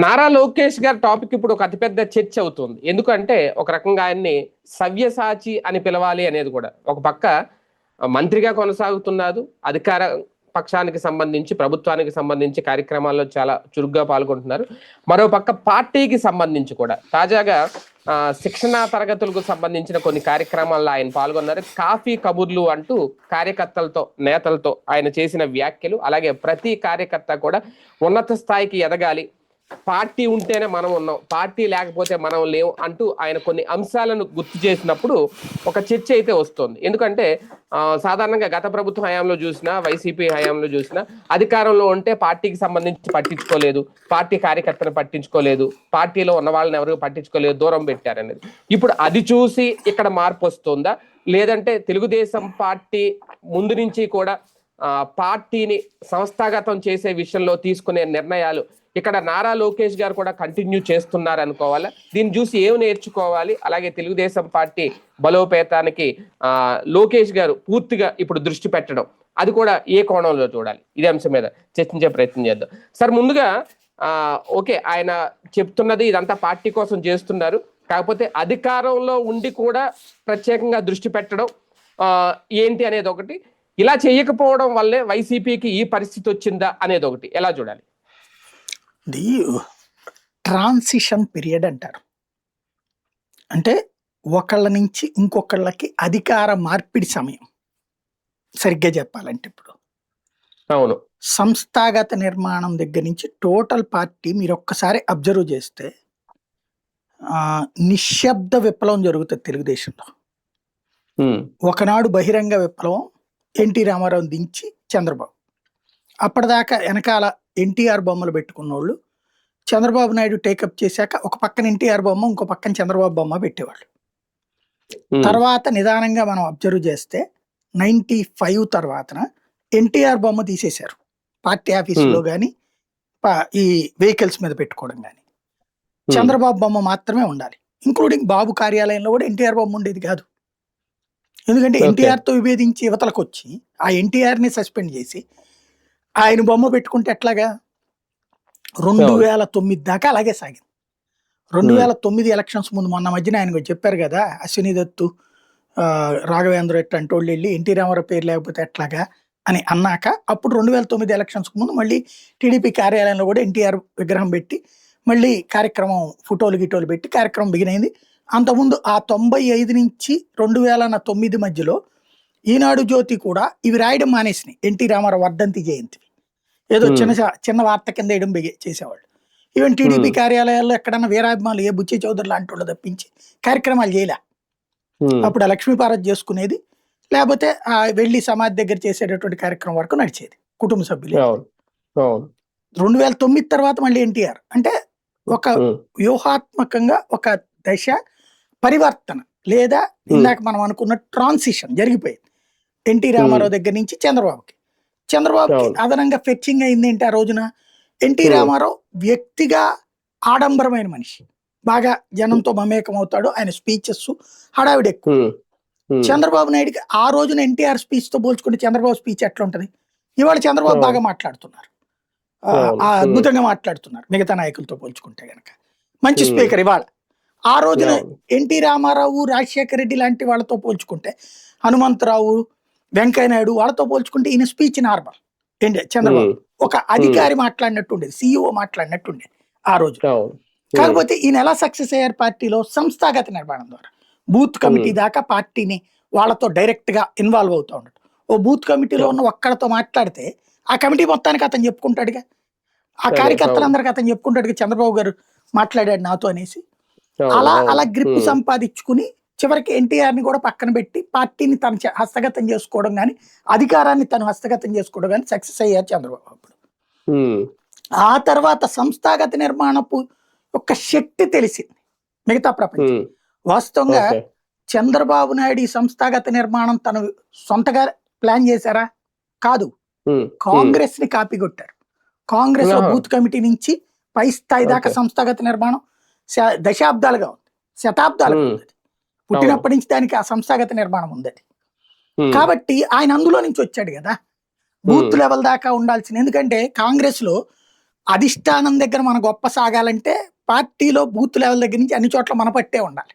నారా లోకేష్ గారి టాపిక్ ఇప్పుడు ఒక అతిపెద్ద చర్చ అవుతుంది. ఎందుకంటే ఒక రకంగా ఆయన్ని సవ్యసాచి అని పిలవాలి అనేది కూడా. ఒక పక్క మంత్రిగా కొనసాగుతున్నారు అధికార పక్షానికి సంబంధించి ప్రభుత్వానికి సంబంధించి కార్యక్రమాల్లో చాలా చురుగ్గా పాల్గొంటున్నారు. మరో పక్క పార్టీకి సంబంధించి కూడా. తాజాగా శిక్షణా తరగతులకు సంబంధించిన కొన్ని కార్యక్రమాల్లో ఆయన పాల్గొన్నారు. కాఫీ కబుర్లు అంటూ కార్యకర్తలతో నేతలతో ఆయన చేసిన వ్యాఖ్యలు అలాగే ప్రతి కార్యకర్త కూడా ఉన్నత స్థాయికి ఎదగాలి పార్టీ ఉంటేనే మనం ఉన్నాం పార్టీ లేకపోతే మనం లేవు అంటూ ఆయన కొన్ని అంశాలను గుర్తు చేసినప్పుడు ఒక చర్చ అయితే వస్తుంది. ఎందుకంటే సాధారణంగా గత ప్రభుత్వ హయాంలో చూసినా వైసీపీ హయాంలో చూసినా అధికారంలో ఉంటే పార్టీకి సంబంధించి పట్టించుకోలేదు పార్టీ కార్యకర్తను పట్టించుకోలేదు పార్టీలో ఉన్న వాళ్ళని ఎవరు పట్టించుకోలేదు దూరం పెట్టారనేది. ఇప్పుడు అది చూసి ఇక్కడ మార్పు వస్తుందా? లేదంటే తెలుగుదేశం పార్టీ ముందు నుంచి కూడా పార్టీని సంస్థాగతం చేసే విషయంలో తీసుకునే నిర్ణయాలు ఇక్కడ నారా లోకేష్ గారు కూడా కంటిన్యూ చేస్తున్నారు అనుకోవాలా దీన్ని చూసి ఏమి నేర్చుకోవాలి? అలాగే తెలుగుదేశం పార్టీ బలోపేతానికి లోకేష్ గారు పూర్తిగా ఇప్పుడు దృష్టి పెట్టడం అది కూడా ఏ కోణంలో చూడాలి? ఇదే అంశం మీద చర్చించే ప్రయత్నం చేద్దాం. సార్ ముందుగా ఓకే ఆయన చెప్తున్నది ఇదంతా పార్టీ కోసం చేస్తున్నారు. కాకపోతే అధికారంలో ఉండి కూడా ప్రత్యేకంగా దృష్టి పెట్టడం ఏంటి అనేది ఒకటి. ఇలా చేయకపోవడం వల్లే వైసీపీకి ఈ పరిస్థితి వచ్చిందా అనేది ఒకటి. ఎలా చూడాలి? ట్రాన్సిషన్ పీరియడ్ అంటారు. అంటే ఒకళ్ళ నుంచి ఇంకొకళ్ళకి అధికార మార్పిడి సమయం. సరిగ్గా చెప్పాలంటే ఇప్పుడు. అవును. సంస్థాగత నిర్మాణం దగ్గర నుంచి టోటల్ పార్టీ మీరు ఒక్కసారి అబ్జర్వ్ చేస్తే నిశ్శబ్ద విప్లవం జరుగుతుంది తెలుగుదేశంలో. ఒకనాడు బహిరంగ విప్లవం ఎన్టీ రామారావు దించి చంద్రబాబు. అప్పటిదాకా వెనకాల ఎన్టీఆర్ బొమ్మలు పెట్టుకున్నోళ్ళు చంద్రబాబు నాయుడు టేకప్ చేశాక ఒక పక్కన ఎన్టీఆర్ బొమ్మ ఇంకో పక్కన చంద్రబాబు బొమ్మ పెట్టేవాళ్ళు. తర్వాత నిదానంగా మనం అబ్జర్వ్ చేస్తే నైన్టీ ఫైవ్ తర్వాతన ఎన్టీఆర్ బొమ్మ తీసేశారు. పార్టీ ఆఫీసులో కానీ ఈ వెహికల్స్ మీద పెట్టుకోవడం కానీ చంద్రబాబు బొమ్మ మాత్రమే ఉండాలి. ఇంక్లూడింగ్ బాబు కార్యాలయంలో కూడా ఎన్టీఆర్ బొమ్మ ఉండేది కాదు. ఎందుకంటే Okay. ఎన్టీఆర్తో విభేదించి యువతలకు వచ్చి ఆ ఎన్టీఆర్ని సస్పెండ్ చేసి ఆయన బొమ్మ పెట్టుకుంటే ఎట్లాగా రెండు. వేల తొమ్మిది దాకా అలాగే సాగింది రెండు. వేల తొమ్మిది ఎలక్షన్స్ ముందు మొన్న మధ్యన ఆయన చెప్పారు కదా అశ్విని దత్తు రాఘవేంద్ర ఎట్ అంటే వాళ్ళు వెళ్ళి ఎన్టీ రామారావు పేరు లేకపోతే ఎట్లాగా అని అన్నాక అప్పుడు రెండు వేల తొమ్మిది ఎలక్షన్స్ ముందు మళ్ళీ టీడీపీ కార్యాలయంలో కూడా ఎన్టీఆర్ విగ్రహం పెట్టి మళ్ళీ కార్యక్రమం ఫోటోలు గిటోలు పెట్టి కార్యక్రమం బిగినైంది అంతకుముందు ఆ తొంభై ఐదు నుంచి రెండు వేల తొమ్మిది మధ్యలో ఈనాడు జ్యోతి కూడా ఇవి రాయడం మానేసినాయి. ఎన్టీ రామారావు వర్ధంతి జయంతివి ఏదో. చిన్న చిన్న వార్త కింద వేయడం చేసేవాళ్ళు. Even TDP. కార్యాలయాల్లో ఎక్కడన్నా వీరాభిమానులు ఏ బుచ్చి చౌదరి లాంటి వాళ్ళు తప్పించి కార్యక్రమాలు చేయలే. అప్పుడు ఆ లక్ష్మీపార్వతి చేసుకునేది లేకపోతే ఆ వెళ్ళి సమాధి దగ్గర చేసేటటువంటి కార్యక్రమం వరకు నడిచేది కుటుంబ సభ్యులు. రెండు వేల తొమ్మిది తర్వాత మళ్ళీ ఎన్టీఆర్. అంటే ఒక వ్యూహాత్మకంగా ఒక దశ పరివర్తన లేదా ఇందాక మనం అనుకున్న ట్రాన్సిషన్ జరిగిపోయింది. ఎన్టీ రామారావు దగ్గర నుంచి చంద్రబాబుకి. చంద్రబాబుకి. అదనంగా ఫెచ్చింగ్ అయింది ఏంటి ఆ రోజున? ఎన్టీ. రామారావు వ్యక్తిగా ఆడంబరమైన మనిషి. బాగా జనంతో మమేకం అవుతాడు ఆయన స్పీచెస్ హడావిడి ఎక్కువ. చంద్రబాబు నాయుడుకి ఆ రోజున ఎన్టీఆర్ స్పీచ్తో పోల్చుకుంటే చంద్రబాబు స్పీచ్ ఎట్లా ఉంటది ఇవాళ చంద్రబాబు. బాగా మాట్లాడుతున్నారు. అద్భుతంగా మాట్లాడుతున్నారు మిగతా నాయకులతో పోల్చుకుంటే గనక. మంచి. స్పీకర్ ఇవాళ. ఆ రోజున. ఎన్టీ రామారావు రాజశేఖర రెడ్డి లాంటి వాళ్ళతో పోల్చుకుంటే హనుమంతరావు వెంకయ్య నాయుడు వాళ్ళతో పోల్చుకుంటే ఈయన స్పీచ్ నార్మల్. ఏంటి? చంద్రబాబు. ఒక అధికారి మాట్లాడినట్టు ఉండేది సిఇఓ మాట్లాడినట్టు ఉండేది ఆ రోజు కాకపోతే ఈయన ఎలా సక్సెస్ అయ్యారు పార్టీలో? సంస్థాగత నిర్మాణం ద్వారా. బూత్ కమిటీ దాకా పార్టీని వాళ్ళతో డైరెక్ట్గా ఇన్వాల్వ్ అవుతూ ఉండడు ఓ బూత్ కమిటీలో ఉన్న ఒక్కడితో మాట్లాడితే ఆ కమిటీ మొత్తానికి అతను చెప్పుకుంటాడుగా. ఆ కార్యకర్తలందరికీ అతను చెప్పుకుంటాడుగా చంద్రబాబు గారు మాట్లాడాడు నాతో అనేసి. అలా. అలా గ్రిప్ సంపాదించుకుని చివరికి ఎన్టీఆర్ని కూడా పక్కన పెట్టి పార్టీని తను హస్తగతం చేసుకోవడం కానీ అధికారాన్ని తను హస్తగతం చేసుకోవడం కానీ సక్సెస్ అయ్యారు చంద్రబాబు అప్పుడు. ఆ తర్వాత సంస్థాగత నిర్మాణపు ఒక శక్తి తెలిసింది మిగతా ప్రపంచం. వాస్తవంగా. చంద్రబాబు నాయుడు ఈ సంస్థాగత నిర్మాణం తను సొంతగా ప్లాన్ చేశారా? కాదు. కాంగ్రెస్ని కాపీ కొట్టారు. కాంగ్రెస్లో. బూత్ కమిటీ నుంచి పై స్థాయి దాకా. సంస్థాగత నిర్మాణం దశాబ్దాలుగా ఉంది శతాబ్దాలుగా. ఉంది. పుట్టినప్పటి నుంచి దానికి ఆ సంస్థాగత నిర్మాణం ఉంది అది. ఉమ్, కాబట్టి ఆయన అందులో నుంచి వచ్చాడు కదా బూత్. లెవెల్ దాకా ఉండాల్సిన ఎందుకంటే కాంగ్రెస్లో అధిష్టానం దగ్గర మన గొప్ప సాగాలంటే పార్టీలో బూత్ లెవెల్ దగ్గర నుంచి అన్ని చోట్ల మన పట్టే ఉండాలి.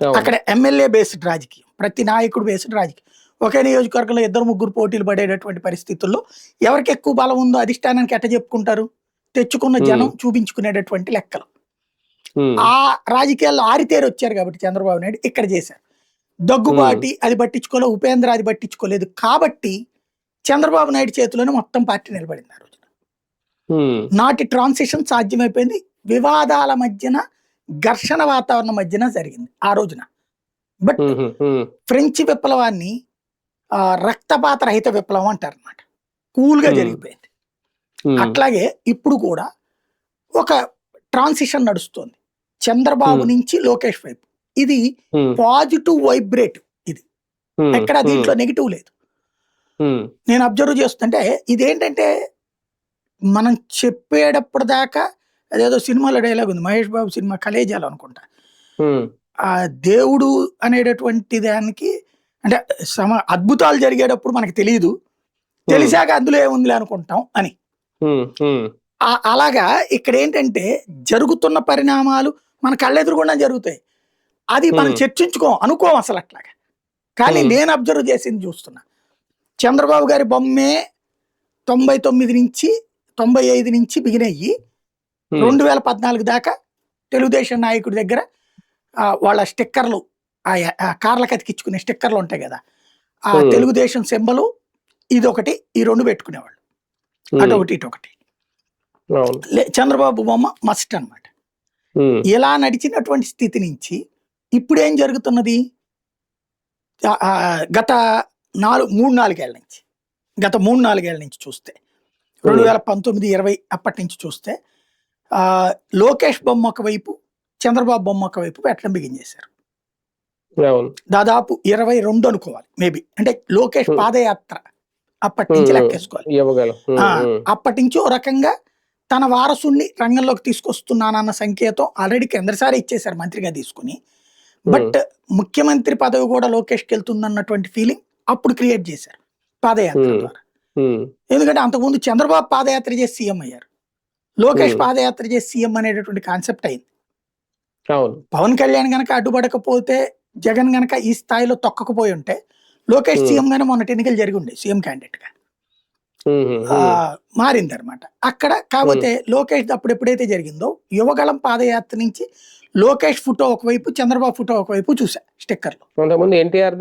అక్కడ ఎమ్మెల్యే బేస్డ్ రాజకీయం ప్రతి నాయకుడు బేస్డ్ రాజకీయం ఒకే నియోజకవర్గంలో ఇద్దరు ముగ్గురు పోటీలు పడేటటువంటి పరిస్థితుల్లో ఎవరికి ఎక్కువ బలం ఉందో అధిష్టానానికి ఎట్ట చెప్పుకుంటారు తెచ్చుకున్న జనం చూపించుకునేటటువంటి లెక్కలు ఆ రాజకీయాల్లో ఆరితేరు వచ్చారు కాబట్టి చంద్రబాబు నాయుడు ఇక్కడ చేశారు. దగ్గుబాటి అది పట్టించుకోలే ఉపేంద్ర అది పట్టించుకోలేదు. కాబట్టి చంద్రబాబు నాయుడు చేతిలోనే మొత్తం పార్టీ నిలబడింది ఆ రోజున. నాటి ట్రాన్సిషన్ సాధ్యమైపోయింది. వివాదాల మధ్యన ఘర్షణ వాతావరణం మధ్యన జరిగింది ఆ రోజున. బట్ ఫ్రెంచ్ విప్లవాన్ని రక్తపాత రహిత విప్లవం అంటారు అనమాట కూల్గా Hmm. జరిగిపోయింది అట్లాగే ఇప్పుడు కూడా ఒక ట్రాన్సిషన్ నడుస్తుంది. చంద్రబాబు. నుంచి లోకేష్ వైపు. ఇది పాజిటివ్ వైబ్రేట్ ఉమ్, ఎక్కడ దీంట్లో నెగిటివ్ లేదు. నేను అబ్జర్వ్ చేస్తుంటే ఇదేంటంటే మనం చెప్పేటప్పుడు దాకా అదేదో సినిమాలో డైలాగ్ ఉంది మహేష్ బాబు సినిమా కలేజాలు అనుకుంటా. ఆ దేవుడు అనేటటువంటి దానికి అంటే సమ అద్భుతాలు జరిగేటప్పుడు మనకి తెలియదు తెలిసాక అందులో ఏముందిలే అనుకుంటాం అని. అలాగా ఇక్కడ ఏంటంటే జరుగుతున్న పరిణామాలు మన కళ్ళెదురుగుండా జరుగుతాయి. అది మనం. చర్చించుకోం అనుకోం అసలు అట్లాగా. కానీ. నేను అబ్జర్వ్ చేసింది చూస్తున్నా. చంద్రబాబు గారి బొమ్మే తొంభై తొమ్మిది నుంచి తొంభై ఐదు నుంచి బిగిన్ అయ్యి రెండు వేల పద్నాలుగు దాకా తెలుగుదేశం నాయకుడి దగ్గర వాళ్ళ స్టిక్కర్లు ఆ కార్లకు అతికించుకునే స్టిక్కర్లు ఉంటాయి కదా. ఆ. తెలుగుదేశం సింబలు ఇది ఒకటి ఈ రెండు పెట్టుకునేవాళ్ళు. ఉమ్, అటు ఒకటి ఇటు ఒకటి. అవును. లే- చంద్రబాబు బొమ్మ మస్ట్ అన్నమాట. ఉమ్, ఇలా నడిచినటువంటి స్థితి నుంచి ఇప్పుడు ఏం జరుగుతున్నది గత నాలుగు మూడు నాలుగేళ్ళ నుంచి గత మూడు నాలుగేళ్ళ నుంచి చూస్తే రెండు వేల పంతొమ్మిది ఇరవై అప్పటి నుంచి చూస్తే ఆ, లోకేష్ బొమ్మ ఒక వైపు చంద్రబాబు బొమ్మ ఒక వైపు పెట్టడం బిగిన్ చేశారు అవును. దాదాపు ఇరవై రెండు అనుకోవాలి మేబీ. అంటే లోకేష్ Hmm. పాదయాత్ర అప్పటి నుంచి Hmm. లెక్కేసుకోవాలి. అప్పటి నుంచి ఓ రకంగా తన వారసుల్ని రంగంలోకి తీసుకొస్తున్నానన్న సంకేతం ఆల్రెడీ కేంద్రసారి ఇచ్చేశారు మంత్రిగా తీసుకుని. బట్ ముఖ్యమంత్రి పదవి కూడా లోకేష్కి వెళ్తుందన్నటువంటి ఫీలింగ్ అప్పుడు క్రియేట్ చేశారు పాదయాత్ర Hmm. ద్వారా. ఉమ్, ఎందుకంటే అంతకుముందు చంద్రబాబు పాదయాత్ర చేసి సీఎం అయ్యారు. లోకేష్ Hmm. పాదయాత్ర చేసి సీఎం అనేటటువంటి కాన్సెప్ట్ అయింది. పవన్ కళ్యాణ్ గనక అడ్డుపడకపోతే జగన్ గనక ఈ స్థాయిలో తొక్కకపోయి ఉంటే లోకేష్ Hmm. సీఎం గానే మొన్నటి ఎన్నికలు జరిగి ఉండే సీఎం క్యాండిడేట్గా. మారింది అనమాట అక్కడ కాకపోతే లోకేష్ అప్పుడు ఎప్పుడైతే జరిగిందో యువగళం పాదయాత్ర నుంచి లోకేష్ ఫోటో ఒకవైపు చంద్రబాబు ఫోటో ఒకవైపు చూసా స్టిక్కర్లు.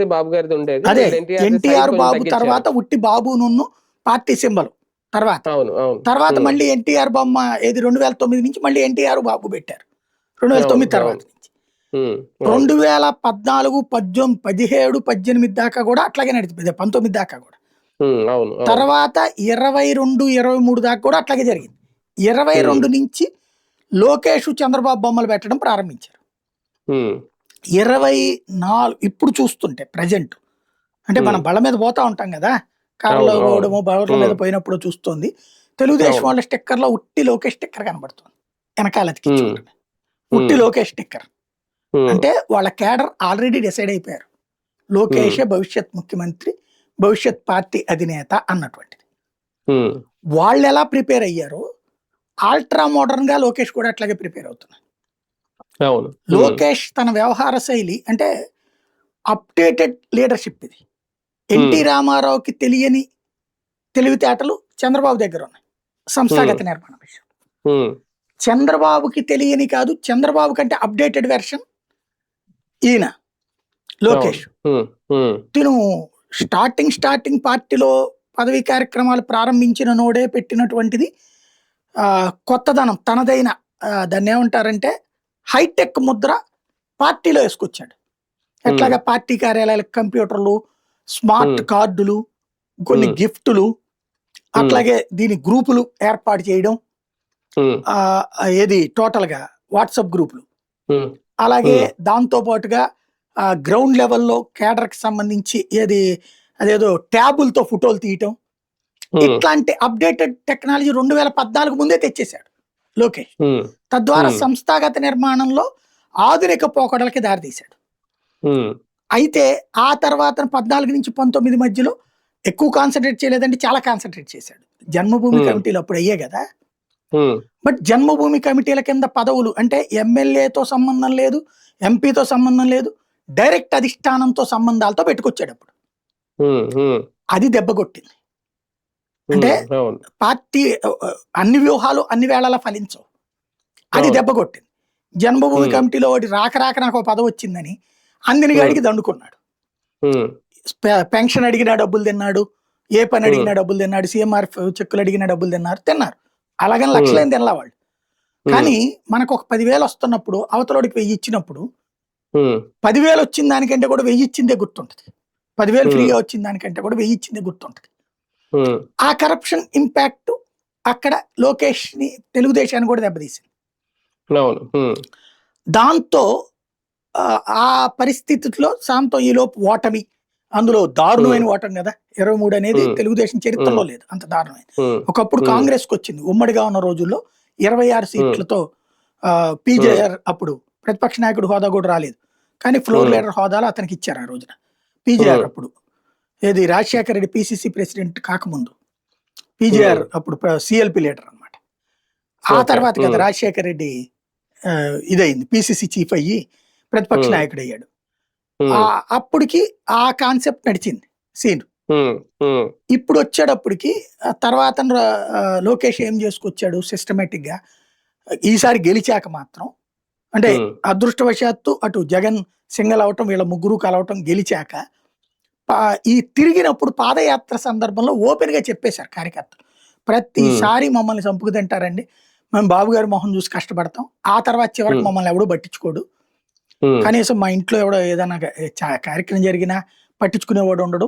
బాబు గారిది ఉండేది అదే ఎన్టీఆర్ బాబు. తర్వాత ఉట్టి బాబు నున్ను పార్టీ సింబల్ తర్వాత. తర్వాత మళ్ళీ ఎన్టీఆర్ బొమ్మ ఏది రెండు వేల తొమ్మిది నుంచి మళ్ళీ ఎన్టీఆర్ బాబు పెట్టారు. రెండు వేల తొమ్మిది తర్వాత. నుంచి. రెండు వేల పద్నాలుగు పద్దెనిమిది పదిహేడు పద్దెనిమిది దాకా కూడా అట్లాగే నడిచిపోయింది పంతొమ్మిది దాకా కూడా. తర్వాత ఇరవై రెండు ఇరవై మూడు దాకా కూడా అట్లాగే జరిగింది. ఇరవై. రెండు నుంచి లోకేష్ చంద్రబాబు బొమ్మలు పెట్టడం ప్రారంభించారు. ఇరవై నాలుగు ఇప్పుడు చూస్తుంటే ప్రజెంట్ అంటే మనం. బళ్ళ మీద పోతా ఉంటాం కదా? కారులో. పోవడము బళ్ళ మీద. పోయినప్పుడు చూస్తుంది. తెలుగుదేశం. వాళ్ళ స్టిక్కర్లో ఉట్టి లోకేష్ స్టిక్కర్ కనబడుతుంది. వెనకాల. ఉట్టి లోకేష్ స్టిక్కర్. అంటే వాళ్ళ క్యాడర్ ఆల్రెడీ డిసైడ్ అయిపోయారు. లోకేషే భవిష్యత్ ముఖ్యమంత్రి. భవిష్యత్ పార్టీ అధినేత అన్నటువంటిది. వాళ్ళు ఎలా ప్రిపేర్ అయ్యారో ఆల్ట్రా మోడర్న్గా లోకేష్ కూడా అట్లాగే ప్రిపేర్ అవుతున్నారు లోకేష్ తన వ్యవహార శైలి అంటే అప్డేటెడ్ లీడర్షిప్ ఇది. ఎన్టీ రామారావుకి తెలియని తెలివితేటలు చంద్రబాబు దగ్గర ఉన్నాయి. సంస్థాగత నిర్మాణ విషయం. చంద్రబాబుకి తెలియని కాదు చంద్రబాబు కంటే అప్డేటెడ్ వెర్షన్ ఈయన లోకేష్. తిను స్టార్టింగ్ స్టార్టింగ్ పార్టీలో పదవి కార్యక్రమాలు ప్రారంభించిన నోడే పెట్టినటువంటిది కొత్తదనం తనదైన దాన్ని ఏమంటారంటే హైటెక్ ముద్ర పార్టీలో వేసుకొచ్చాడు ఎట్లాగా పార్టీ కార్యాలయాలకు కంప్యూటర్లు స్మార్ట్. కార్డులు కొన్ని. గిఫ్టులు అట్లాగే దీని గ్రూపులు ఏర్పాటు చేయడం ఏది టోటల్గా వాట్సాప్ గ్రూపులు అలాగే. దాంతో పాటుగా గ్రౌండ్ లెవెల్లో కి సంబంధించి ఏది అదేదో ట్యాబులతో ఫోటోలు తీయటం. ఇట్లాంటి అప్డేటెడ్ టెక్నాలజీ రెండు వేల పద్నాలుగు ముందే తెచ్చేశాడు లోకేష్. తద్వారా. సంస్థాగత నిర్మాణంలో ఆధునిక పోకడలకి దారితీశాడు. అయితే ఆ తర్వాత పద్నాలుగు నుంచి పంతొమ్మిది మధ్యలో ఎక్కువ కాన్సన్ట్రేట్ చేయలేదంటే చాలా కాన్సన్ట్రేట్ చేశాడు. జన్మభూమి. కమిటీలు అప్పుడు అయ్యే కదా. బట్ జన్మభూమి కమిటీల కింద పదవులు అంటే ఎమ్మెల్యేతో సంబంధం లేదు ఎంపీతో సంబంధం లేదు డైరెక్ట్ అధిష్టానంతో సంబంధాలతో పెట్టుకొచ్చాడు అప్పుడు అది దెబ్బ కొట్టింది. ఉమ్, అంటే పార్టీ అన్ని వ్యూహాలు అన్ని వేళలా ఫలించవు. అది అవును. దెబ్బ కొట్టింది. జన్మభూమి. కమిటీలో ఒకటి రాక రాక నాకు ఒక పదవి వచ్చిందని అందిని గాడికి దండుకున్నాడు. పెన్షన్ అడిగినా డబ్బులు తిన్నాడు. ఏ పని. అడిగినా డబ్బులు తిన్నాడు. సీఎంఆర్ చెక్కులు అడిగినా డబ్బులు తిన్నారు. తిన్నారు. అలాగని. లక్షలేం తినలా వాళ్ళు. కానీ మనకు ఒక పదివేలు వస్తున్నప్పుడు అవతలోడికి వెయ్యి ఇచ్చినప్పుడు పదివేలు వచ్చిన దానికంటే కూడా వెయ్యి ఇచ్చిందే గుర్తుంటది. పదివేలు. ఫ్రీగా వచ్చిన దానికంటే కూడా వెయ్యి ఇచ్చిందే గుర్తుంటది. ఆ కరప్షన్ ఇంపాక్ట్ అక్కడ లోకేష్ని తెలుగుదేశాన్ని కూడా దెబ్బతీసింది. దాంతో ఆ, పరిస్థితిలో సాంతో ఈలోపు ఓటమి. అందులో దారుణమైన ఓటమి కదా. ఇరవై మూడు అనేది. తెలుగుదేశం చరిత్రలో లేదు అంత దారుణమైన ఒకప్పుడు. కాంగ్రెస్కి వచ్చింది ఉమ్మడిగా ఉన్న రోజుల్లో ఇరవై ఆరు సీట్లతో పీజేఆర్ అప్పుడు ప్రతిపక్ష నాయకుడు హోదా కూడా రాలేదు. కానీ ఫ్లోర్ Hmm. లీడర్ హోదాలో అతనికి ఇచ్చారు ఆ రోజున. PJR Hmm. అప్పుడు. ఏది రాజశేఖర రెడ్డి పిసిసి ప్రెసిడెంట్ కాకముందు. పీజేఆర్ అప్పుడు సిఎల్పి లీడర్ అన్నమాట. ఆ. తర్వాత కదా Hmm. రాజశేఖర రెడ్డి ఆ, ఇదయింది పిసిసి చీఫ్ అయ్యి ప్రతిపక్ష Hmm. నాయకుడు అయ్యాడు అప్పటికి ఆ కాన్సెప్ట్ నడిచింది సీన్. ఇప్పుడు వచ్చేటప్పటికి తర్వాత లోకేష్ ఏం చేసుకొచ్చాడు సిస్టమేటిక్గా? ఈసారి గెలిచాక మాత్రం అంటే అదృష్టవశాత్తు అటు జగన్ సింగల్ అవటం వీళ్ళ ముగ్గురు కలవటం గెలిచాక ఈ తిరిగినప్పుడు పాదయాత్ర సందర్భంలో ఓపెన్గా చెప్పేశారు కార్యకర్తలు. ప్రతిసారి మమ్మల్ని చంపుకు తింటారండి మేము బాబు గారి మొహం చూసి కష్టపడతాం. ఆ తర్వాత చివరికి. మమ్మల్ని ఎవడూ పట్టించుకోడు. కనీసం మా ఇంట్లో ఎవడో ఏదైనా కార్యక్రమం జరిగినా పట్టించుకునేవాడు ఉండడు.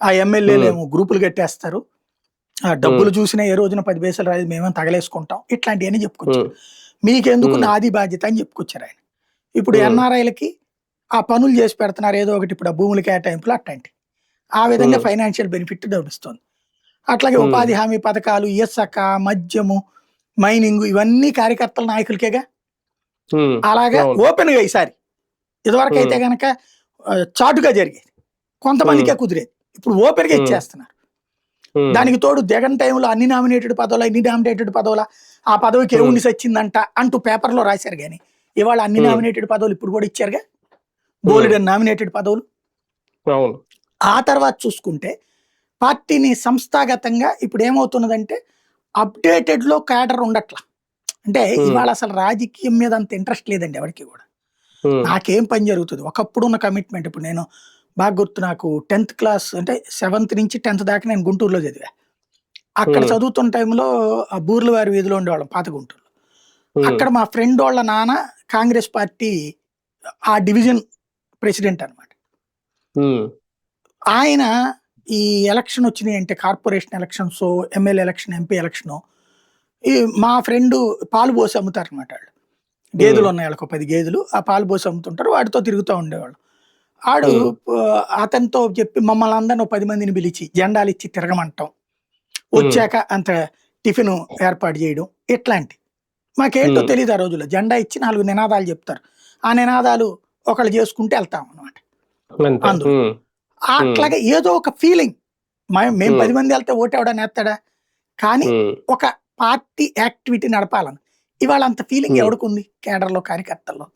ఆ ఎమ్మెల్యేలు ఏమో గ్రూపులు కట్టేస్తారు. ఆ డబ్బులు చూసినా ఏ రోజున పది పైసలు రాదు మేమేం తగలేసుకుంటాం. ఇట్లాంటివన్నీ చెప్పుకొచ్చారు. ఉమ్, మీకెందుకు. నాది బాధ్యత అని చెప్పుకొచ్చారు ఆయన ఇప్పుడు. ఎన్ఆర్ఐలకి ఆ పనులు చేసి పెడుతున్నారు ఏదో ఒకటి ఇప్పుడు ఆ భూముల కేటాయింపులు అట్లాంటి ఆ విధంగా. ఫైనాన్షియల్ బెనిఫిట్ లభిస్తుంది అట్లాగే. ఉపాధి హామీ పథకాలు ఇసుక మద్యము మైనింగ్ ఇవన్నీ కార్యకర్తల నాయకులకేగా అలాగా. ఓపెన్గా ఈసారి ఇదివరకు అయితే గనక చాటుగా జరిగేది కొంతమందికే కుదిరేది ఇప్పుడు ఓపెన్గా. ఇచ్చేస్తున్నారు దానికి తోడు జగన్ టైంలో అన్ని నామినేటెడ్ పదవులు అన్ని నామినేటెడ్ పదవుల ఆ పదవికి Hmm. ఏముండి సచ్చిందంట అంటూ పేపర్లో రాశారు కానీ. ఇవాళ అన్ని Hmm. నామినేటెడ్ పదవులు ఇప్పుడు కూడా ఇచ్చారుగా? బోలెడన్ నామినేటెడ్ పదవులు. ఆ తర్వాత చూసుకుంటే పార్టీని సంస్థాగతంగా ఇప్పుడు ఏమవుతున్నదంటే అప్డేటెడ్లో క్యాడర్ ఉండట్లా. అంటే Hmm. ఇవాళ అసలు రాజకీయం మీద అంత ఇంట్రెస్ట్ లేదండి ఎవరికి కూడా. నాకేం పని జరుగుతుంది? ఒకప్పుడు ఉన్న కమిట్మెంట్ ఇప్పుడు నేను బాగా గుర్తు నాకు. టెన్త్ క్లాస్ అంటే సెవెంత్ నుంచి టెన్త్ దాకా నేను గుంటూరులో చదివా. అక్కడ. చదువుతున్న టైంలో ఆ బూర్ల వారి వీధిలో ఉండేవాళ్ళం పాత గుంటూరులో. అక్కడ మా ఫ్రెండ్ వాళ్ళ నాన్న కాంగ్రెస్ పార్టీ ఆ డివిజన్ ప్రెసిడెంట్ అన్నమాట. ఉమ్, ఆయన ఈ ఎలక్షన్ వచ్చినాయి అంటే corporation elections MLA election MP election ఈ మా ఫ్రెండ్ పాలు పోసి అమ్ముతారు అనమాట వాళ్ళు. గేదెలు ఉన్నాయి వాళ్ళకి ఒక పది గేదెలు. ఆ పాలు పోసి అమ్ముతుంటారు. వాడితో తిరుగుతూ ఉండేవాళ్ళు. ఆడు అతనితో చెప్పి మమ్మల్ని అందరిని పది మందిని పిలిచి జెండాలు ఇచ్చి తిరగమంటాం వచ్చాక అంత టిఫిన్ ఏర్పాటు చేయడం ఇట్లాంటి. మాకేంటో. తెలియదు ఆ రోజుల్లో. జెండా ఇచ్చి నాలుగు నినాదాలు చెప్తారు. ఆ నినాదాలు ఒకళ్ళు చేసుకుంటే వెళ్తాం అనమాట అంతే. అందు. ఉమ్, అట్లాగే ఏదో ఒక ఫీలింగ్. మేము. పది మంది వెళ్తే ఓటు ఎవడని వేస్తాడా? కానీ ఒక పార్టీ యాక్టివిటీ నడపాలని ఇవాళ అంత ఫీలింగ్. ఎవరికి ఉంది? కేడర్లో కార్యకర్తల్లో.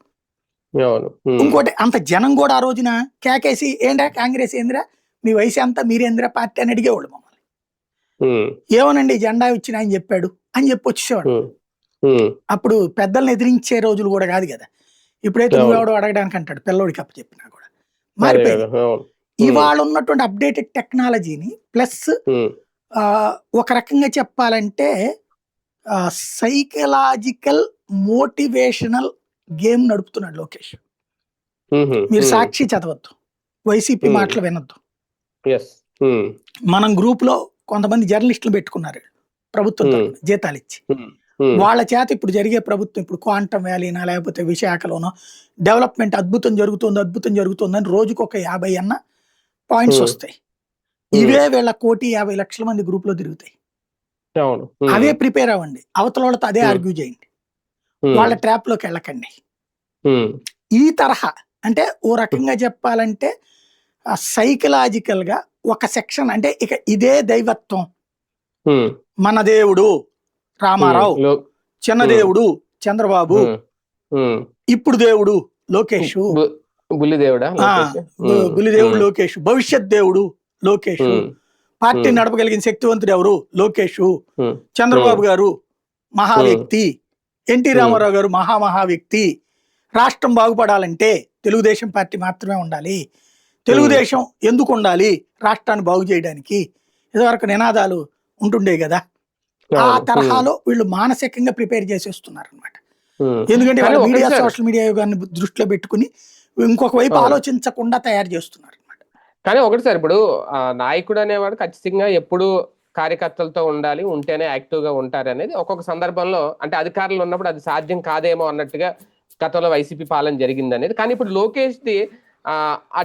ఇంకోటి అంత జనం కూడా ఆ రోజున కేకేసి ఏంటా కాంగ్రెస్ ఏందిరా? మీ వయసు అంతా మీరేందిరా పార్టీ? అని అడిగేవాళ్ళు మమ్మల్ని. ఏమోనండి జెండా ఇచ్చిన ఆయన చెప్పాడు అని చెప్పి వచ్చేవాడు అప్పుడు పెద్దల్ని ఎదిరించే రోజులు కూడా కాదు కదా. ఇప్పుడైతే. నువ్వెవడో అడగడానికి అంటాడు పిల్లోడికి అప్పు చెప్పినా కూడా. మారిపోయింది. ఇవాళ ఉన్నటువంటి అప్డేటెడ్ టెక్నాలజీని ప్లస్ ఒక రకంగా చెప్పాలంటే సైకలాజికల్ మోటివేషనల్ గేమ్ నడుపుతున్నాడు లోకేష్. మీరు సాక్షి చదవద్దు. వైసీపీ. మాటలు వినొద్దు. మనం గ్రూప్లో కొంతమంది జర్నలిస్టులు పెట్టుకున్నారు ప్రభుత్వం జీతాలు ఇచ్చి వాళ్ళ చేత ఇప్పుడు జరిగే ప్రభుత్వం ఇప్పుడు క్వాంటమ్ వ్యాలీనా లేకపోతే విశాఖలోనో డెవలప్మెంట్ అద్భుతం జరుగుతుంది అద్భుతం జరుగుతుందని రోజుకు ఒక యాభై అన్న పాయింట్స్. వస్తాయి. ఇవే వీళ్ళ కోటి యాభై లక్షల మంది గ్రూప్లో తిరుగుతాయి అవే ప్రిపేర్ అవ్వండి. అవతల వాళ్ళతో అదే. ఆర్గ్యూ చేయండి. వాళ్ళ ట్రాప్లోకి వెళ్ళకండి ఈ తరహా అంటే ఓ రకంగా చెప్పాలంటే సైకలాజికల్గా ఒక సెక్షన్ అంటే ఇక ఇదే దైవత్వం. మన దేవుడు రామారావు లో- చిన్నదేవుడు చంద్రబాబు. ఇప్పుడు దేవుడు లోకేష్. బుల్లిదేవుడా లోకేష్? బుల్లిదేవుడు భవిష్యత్ దేవుడు లోకేష్. పార్టీ. నడపగలిగిన శక్తివంతుడు ఎవరు? లోకేష్. చంద్రబాబు గారు మహా వ్యక్తి ఎన్టీ రామారావు గారు మహా మహా వ్యక్తి రాష్ట్రం బాగుపడాలంటే తెలుగుదేశం పార్టీ మాత్రమే ఉండాలి. తెలుగుదేశం ఎందుకు ఉండాలి? రాష్ట్రాన్ని బాగు చేయడానికి ఇదివరకు నినాదాలు ఉంటుండే కదా. ఆ తరహాలో వీళ్ళు మానసికంగా ప్రిపేర్ చేసేస్తున్నారు అనమాట. ఎందుకంటే మీడియా. సోషల్ మీడియా యుగాన్ని దృష్టిలో పెట్టుకుని ఇంకొక వైపు. ఆలోచించకుండా తయారు చేస్తున్నారు అనమాట కానీ ఒకటి సార్ ఇప్పుడు నాయకుడు అనేవాడు ఖచ్చితంగా ఎప్పుడు కార్యకర్తలతో ఉండాలి ఉంటేనే యాక్టివ్గా ఉంటారనేది ఉంటారు అనేది ఒక్కొక్క సందర్భంలో అంటే అధికారులు ఉన్నప్పుడు అది సాధ్యం కాదేమో అన్నట్టుగా గతంలో వైసీపీ పాలన జరిగింది అనేది కానీ ఇప్పుడు లోకేష్ది ఆ,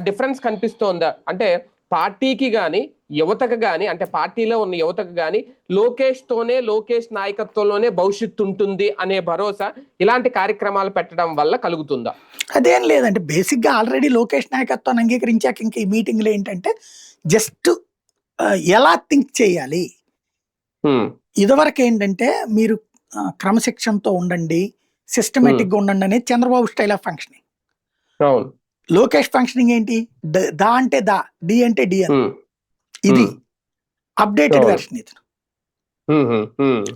డిఫరెన్స్ కనిపిస్తోందా? అంటే పార్టీకి కానీ యువతకు కానీ అంటే పార్టీలో ఉన్న యువతకు కానీ లోకేష్తోనే లోకేష్ నాయకత్వంలోనే భవిష్యత్తు ఉంటుంది అనే భరోసా ఇలాంటి కార్యక్రమాలు పెట్టడం వల్ల కలుగుతుందా? అదేం లేదంటే బేసిక్గా ఆల్రెడీ లోకేష్ నాయకత్వాన్ని అంగీకరించాక ఇంకా ఈ మీటింగ్లు ఏంటంటే జస్ట్ ఎలా థింక్ చేయాలి? ఇదివరకు ఏంటంటే మీరు క్రమశిక్షణతో ఉండండి సిస్టమేటిక్గా ఉండండి అనేది Chandrababu style of functioning Lokesh functioning ఏంటి? ద- అంటే దా డి అంటే డి అని. ఇది. అప్డేటెడ్. వెర్షన్ ఇది.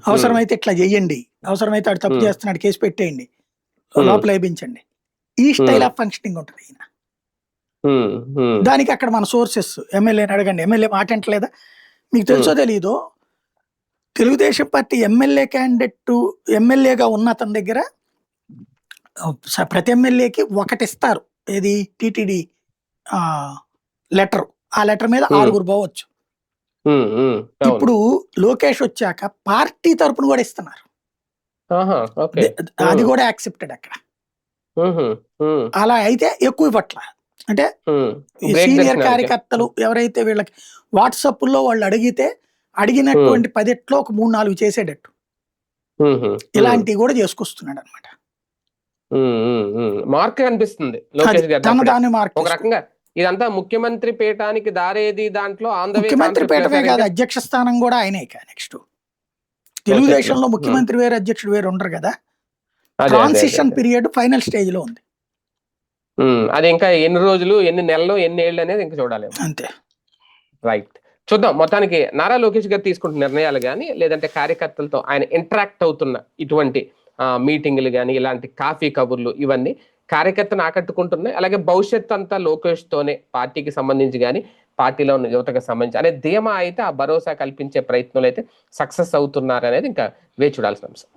అవసరమైతే ఇట్లా చెయ్యండి. అవసరమైతే అటు తప్పు. చేస్తున్నాడు కేసు పెట్టేయండి. లోపల వేయించండి. ఈ స్టైల్. ఆఫ్ ఫంక్షనింగ్ ఉంటుంది ఈయన. దానికి అక్కడ మన సోర్సెస్ ఎమ్మెల్యేని అడగండి. ఎమ్మెల్యే మాట అంటలేదా మీకు తెలుసో తెలీదో? తెలుగుదేశం పార్టీ ఎమ్మెల్యే క్యాండిడేట్ ఎమ్మెల్యేగా ఉన్న అతని దగ్గర ప్రతి ఎమ్మెల్యేకి ఒకటి ఇస్తారు. ఏది? TTD letter. ఆ లెటర్ మీద. ఆరుగురు పోవచ్చు. ఇప్పుడు లోకేష్ వచ్చాక పార్టీ తరపున కూడా ఇస్తున్నారు. అది కూడా యాక్సెప్టెడ్ అక్కడ. అలా అయితే ఎక్కువ పట్ల అంటే సీనియర్. కార్యకర్తలు ఎవరైతే వీళ్ళకి వాట్సాప్లో వాళ్ళు అడిగితే అడిగినటువంటి పదిట్లో ఒక మూడు నాలుగు చేసేటట్టు. ఇలాంటివి కూడా చేసుకొస్తున్నాడు అనమాట. మార్క్ మార్క్ ఒక రకంగా ఇదంతా ముఖ్యమంత్రి పీఠానికి దారేది దాంట్లో ముఖ్యమంత్రి పీఠమే కాదు అధ్యక్ష స్థానం కూడా ఆయనే నెక్స్ట్. తెలుగుదేశంలో. ముఖ్యమంత్రి వేరు అధ్యక్షుడు వేరు ఉండరు కదా? ట్రాన్సిషన్ పీరియడ్ ఫైనల్ స్టేజ్లో ఉంది. అది ఇంకా ఎన్ని రోజులు ఎన్ని నెలలు ఎన్ని ఏళ్ళు అనేది ఇంకా చూడాలి. అంతే. రైట్. చూద్దాం. మొత్తానికి నారా లోకేష్ గారు తీసుకుంటున్న నిర్ణయాలు కానీ లేదంటే కార్యకర్తలతో ఆయన ఇంటరాక్ట్ అవుతున్న ఇటువంటి మీటింగులు కానీ ఇలాంటి కాఫీ కబుర్లు ఇవన్నీ కార్యకర్తను ఆకట్టుకుంటున్నాయి. అలాగే భవిష్యత్ అంతా లోకేష్ తోనే పార్టీకి సంబంధించి కానీ పార్టీలో ఉన్న యువతకు సంబంధించి అనే ధీమా అయితే ఆ భరోసా కల్పించే ప్రయత్నాలు అయితే సక్సెస్ అవుతున్నారు అనేది ఇంకా వేచి చూడాల్సిన అంశం.